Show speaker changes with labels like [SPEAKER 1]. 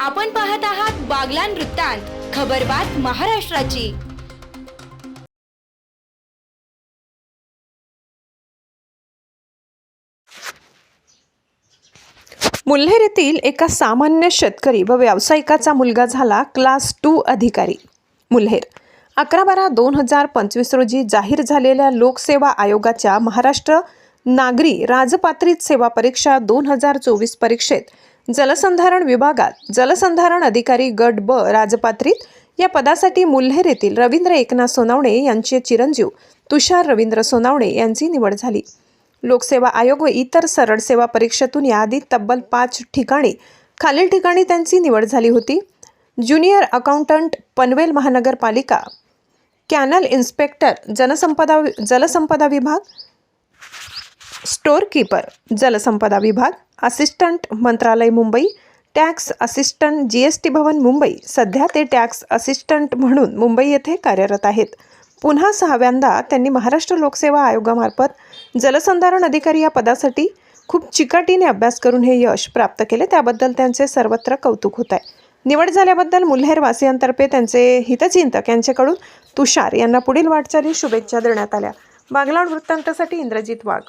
[SPEAKER 1] आपण पाहत आहात बागलान वृत्तांत खबरबात महाराष्ट्राची.
[SPEAKER 2] मुल्हेर येथील एका सामान्य शेतकरी व व्यावसायिकाचा मुलगा झाला क्लास टू अधिकारी. मुल्हेर अकरा बारा दोन हजार पंचवीस रोजी जाहीर झालेल्या लोकसेवा आयोगाच्या महाराष्ट्र नागरी राजपात्रित सेवा परीक्षा दोन हजार चोवीस परीक्षेत जलसंधारण विभागात जलसंधारण अधिकारी गट ब राजपात्रित. या पदासाठी मुल्हेर येथील रवींद्र एकनाथ सोनावणे यांचे चिरंजीव तुषार रवींद्र सोनावणे यांची निवड झाली. लोकसेवा आयोग व इतर सरळ सेवा परीक्षेतून याआधी तब्बल पाच ठिकाणी खालील ठिकाणी त्यांची निवड झाली होती. ज्युनियर अकाउंटंट पनवेल महानगरपालिका कॅनल इन्स्पेक्टर जनसंपदा जलसंपदा विभाग स्टोअर कीपर जलसंपदा विभाग असिस्टंट मंत्रालय Mumbai tax assistant G S T भवन मुंबई. सध्या ते टॅक्स असिस्टंट म्हणून मुंबई येथे कार्यरत आहेत. पुन्हा सहाव्यांदा त्यांनी महाराष्ट्र लोकसेवा आयोगामार्फत जलसंधारण अधिकारी या पदासाठी खूप चिकाटीने अभ्यास करून हे यश प्राप्त केले. त्याबद्दल त्यांचे सर्वत्र कौतुक होत आहे निवड झाल्याबद्दल मुल्हेर वासियांतर्फे त्यांचे हितचिंतक यांच्याकडून तुषार यांना पुढील वाटचाली शुभेच्छा देण्यात आल्या. बागलाण वृत्तांतासाठी इंद्रजित वाघ.